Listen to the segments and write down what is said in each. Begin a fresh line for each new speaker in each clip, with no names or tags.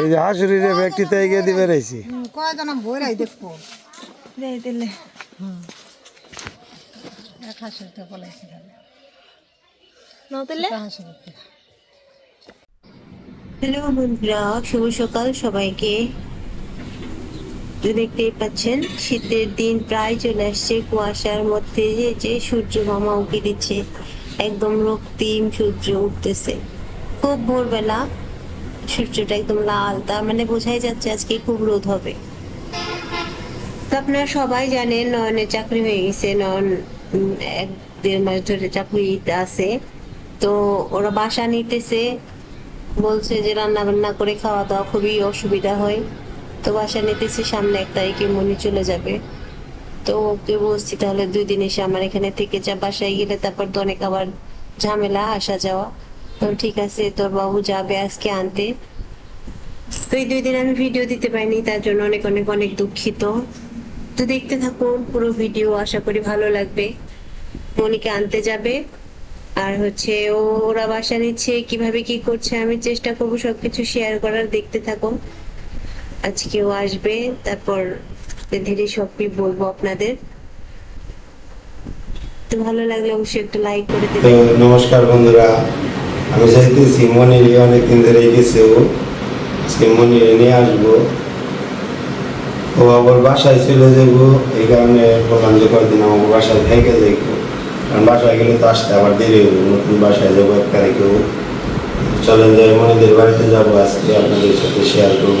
এই যে হাসুরিরে ব্যক্তিতে এগিয়ে দিবে রয়েছি
কয়জন ভরাই দেখব।
দিলে
এক
হ্যালো বন্ধুরা শুভ সকাল সবাইকে। দেখতেই পাচ্ছেন শীতের দিন প্রায় চলে আসছে। কুয়াশার মধ্যে যে যে সূর্য মামা উঁকি দিচ্ছে একদম রক্তিম সূর্য উঠতেছে। খুব ভোরবেলা সূর্যটা একদম লাল, তার মানে বোঝাই যাচ্ছে আজকে খুব রোদ হবে। আপনারা সবাই জানেন নয়নের চাকরি হয়ে গেছে, নয়ন এক দেড় মাস ধরে চাকরিতে আছে। তো ওরা বাসা নিতেছে, বলছে যে রান্না বান্না করে খাওয়া দাওয়া খুবই অসুবিধা হয়। তো বাসা নিতেছি, সামনে এক তারিখে মনি চলে যাবে। তো ওকে বলছি, তাহলে দুই দিন এসে আমার এখানে থেকে যা, বাসায় গেলে তারপর তো অনেক আবার ঝামেলা, আসা যাওয়া। তো ঠিক আছে তোর বাবু যাবে আজকে আনতে। তো এই দুই দিন আমি ভিডিও দিতে পারিনি তার জন্য অনেক অনেক অনেক দুঃখিত। তো দেখতে থাকুন পুরো ভিডিও আশা করি ভালো লাগবে। মনিকে আনতে যাবে আর হচ্ছে ও ওরা বাসা নিচ্ছে কীভাবে কি করছে আমি চেষ্টা করব সবকিছু শেয়ার করার দেখতে থাকো আজকে ও আসবে তারপর ধীরে সবই বলব আপনাদের। তো ভালো লাগলে অবশ্যই একটু লাইক করে
তো
দেবেন।
নমস্কার বন্ধুরা। আমি চাইতেছি নিয়ে অনেকদিন ধরে গেছে ও। আজকে মনির নিয়ে আসব। ও আবার বাসায় চলে যাব এই কারণে বললাম যে কয়েকদিন আমার বাসায় থেকে যাইব। কারণ বাসায় গেলে তো আসতে আবার দেরি হবে নতুন বাসায় যাব এক তারিখেও চলেন যে মনিদের বাড়িতে যাব আজকে। আপনাদের সাথে শেয়ার করব।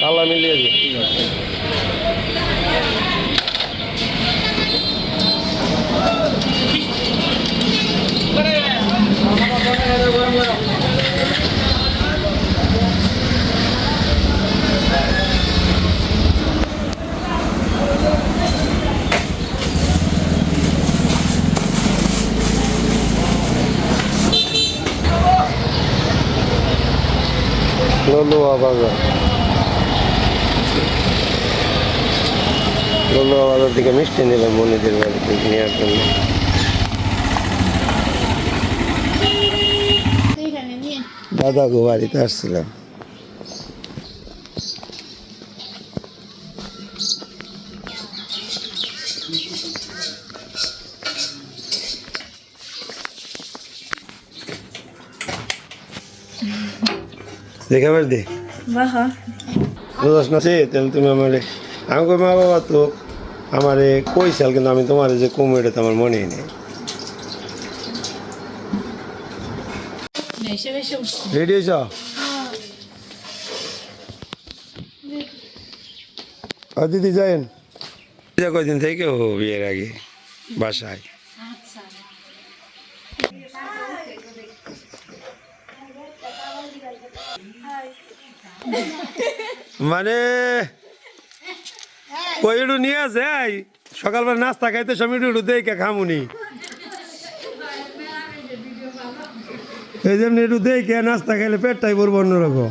তালা মিলিয়ে দিই ললুয়া বাজার ললুয়া বাজার থেকে মিষ্টি নিলাম মনিদের বাড়িতে নেওয়ার জন্য। দাদা গো বাড়িতে আসছিলাম। দেখে বের দে।
বাহা।
বুঝাস না সে তাহলে তুমি আমার আমি কই মা বাবা তো আমারে কইসাল কিন্তু আমি তোমার যে কমু এটা তো আমার মনেই নেই। রেডি হয়েছ? ও দিদি যাইন। কয়দিন থেকে ও বিয়ের আগে বাসায়। মানে কই একটু নিয়ে আই সকালবেলা নাস্তা খাইতে সময় একটু দেখে খামুনি। এই জন্য একটু দেখে নাস্তা খাইলে পেটটাই পড়ব অন্যরকম।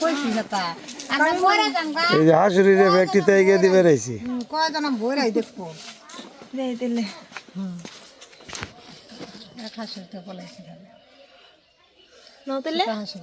কইছি কথা আমরা পরে যাম
এই যে হাসুরিরে ব্যক্তিতে এগিয়ে দিবে রয়েছি
কয়জন দেখব।
দিলে।
পলাইছি তাহলে।
নাও দিলে
হাসির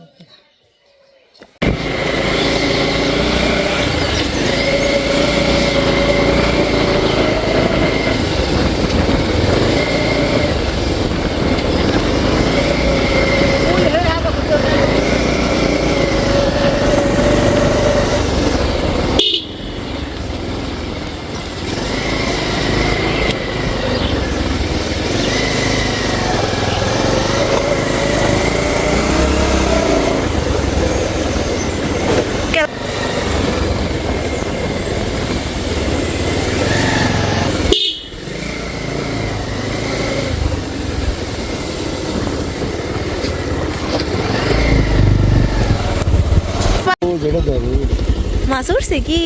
মাছ উঠছে কি?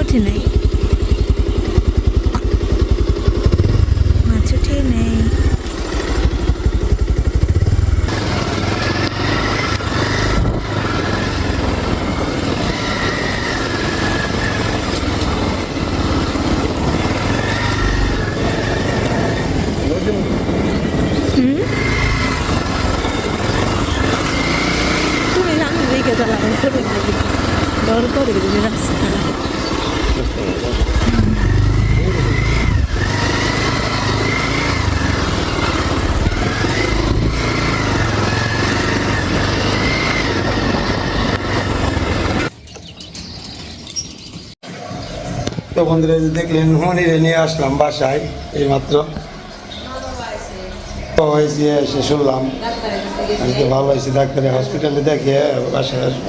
ওঠে নাই মাছ উঠে নেই তুমি জানো দিকে চালাবেন করে ডর করে দিবি রাস্তা
তো বন্ধুরা দেখলেন মনিরে নিয়ে আসলাম বাসায় এই মাত্র তো হয়েছে এসে শুনলাম আজকে ভালো হয়েছে ডাক্তারে হসপিটালে দেখে বাসায় আসব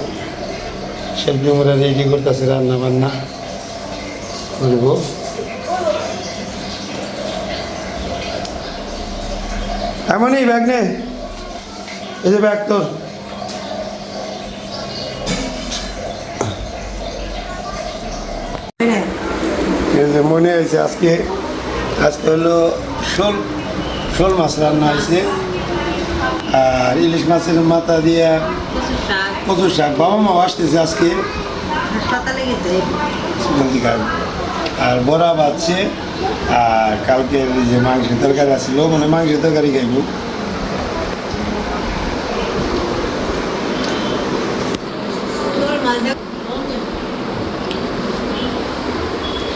সেলফি মোড়ে রেডি করতেছে রান্না বান্না করব। এমনই ব্যাগ নে। এই যে ব্যাগ তোর। যে মনে হয়েছে আজকে আজকে হলো শোল শোল মাছ রান্না হয়েছে। আর ইলিশ মাছের মাথা দিয়ে কচুর শাক। বাবা মা আসতেছে আজকে। আর বড়া বাজছে। আর কালকে যে মাংসের তরকারি আসছিল মানে মাংসের তরকারি খাইব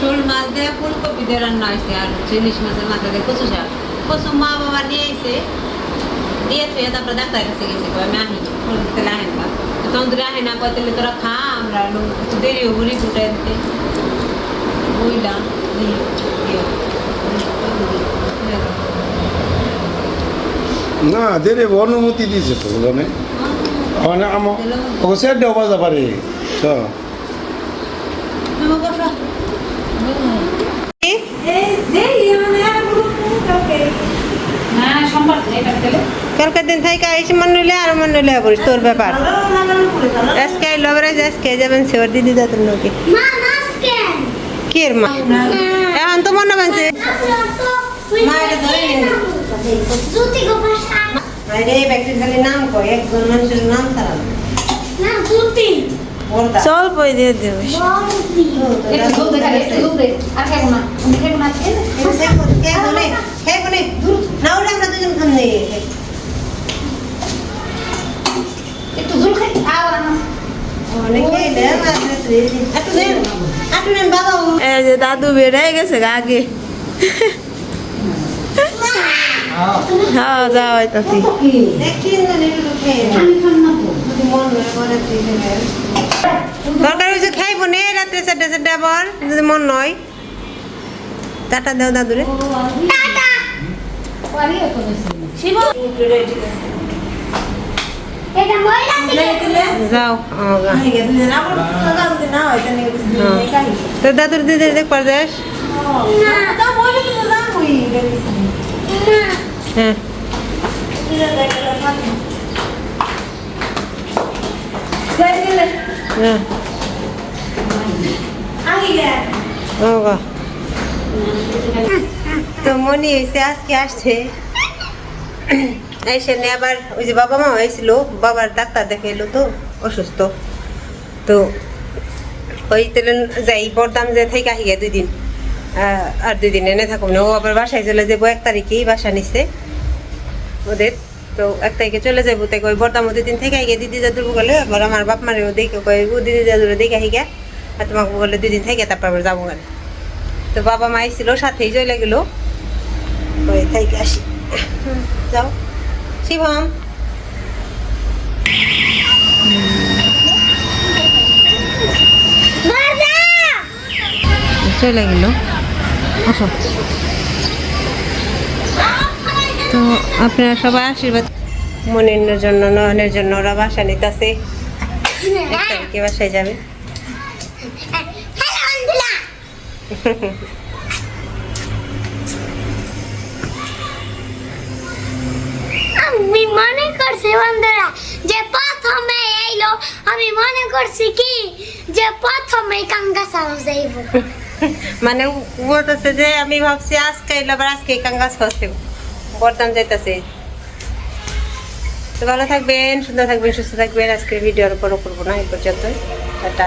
শোল মাছ দিয়ে ফুলকপি দিয়ে রান্না হয়েছে আর ইলিশ মাছের মাথা দিয়ে কচু শাক। কচু মা বাবা নিয়ে এসে দিয়ে থুয়ে তারপরে ডাক্তার কাছে গেছে আমি আহি তাহলে আহেন না। তখন ধরে আহে না কয় তাহলে তোরা খা আমরা একটু দেরি হব ফুটে দিতে। বুঝলাম
না দেরে অনুমতি দিয়েছে তো মানে আমার ওকে সেট দেওয়া পারে চ।
কালকের দিন থেকে আইসি মন নিলে আর মন নিলে হবে তোর ব্যাপার। আজকে আই লবরাজ আজকে যাবেন সেবার দিদি যাতেন লোকে কি এর মা? এখন তো মনে বানছে রে ব্যক্তি খালি নাম কয় একজন মানুষের নাম তারা
চল বই দিয়ে দেবে।
একটু দুধ দেখালে একটু দুধ দে আর খেয়ে না খেয়ে না
না ওটা আমরা দুজন খান নেই
একটু ঝুল খাই আর না
অনেকে দেন একটু দেন একটু দেন বাবা
এই যে দাদু বেড়ে গেছে গা আগে। হ্যাঁ যাও
মন দিয়ে
দরকার হয়েছে খাইব নে রাত্রে চারটে চারটে আবার যদি মন নয়। টাটা দাও দাদুরে।
থেকে
যাও তো দাদুর দিদি দেখ পার যাস। হ্যাঁ। হ্যাঁ। তো মনি হয়েছে আজকে আসছে। এসে নিয়ে আবার ওই যে বাবা মা হয়েছিল, বাবার ডাক্তার দেখে এলো তো, অসুস্থ। তো ওই তেলে যাই, বরদাম যে থেকে আহি গে দুই দিন। আর দুই দিন এনে থাকুন ও আবার বাসায় চলে যাব এক তারিখেই, বাসা নিচ্ছে ওদের, তো এক তারিখে চলে যাব। তাই ওই বরদাম দুই দিন থেকে আগে দিদি দাদুর বলে, আবার আমার বাপ মারে দেখে কয় দিদি দাদুরে দেখে আহি গে আর তোমাকে বলে দুই দিন থেকে তারপর আবার যাব গেলে তো বাবা মা এসেছিল, সাথেই চলে গেলো। ওই থেকে আসি। যাও। শিবম চলে গেল আসো তো আপনারা সবাই আশীর্বাদ মনের জন্য নয়নের জন্য ওরা বাসা নিতেছে। এক তারিখে বাসায় যাবে?
বন্ধুরা, যে প্রথমে এইলো আমি মনে করছি কি? যে প্রথমে কাঙ্গা সাউ যাইব
মানে বলতেছে যে আমি ভাবছি আজকে এলো, আবার আজকে কাঙ্গাস দেব। বর্তমান যাইতেছে। তো ভালো থাকবেন, সুন্দর থাকবেন, সুস্থ থাকবেন। আজকের ভিডিওর উপর করব না, এই পর্যন্ত টাটা।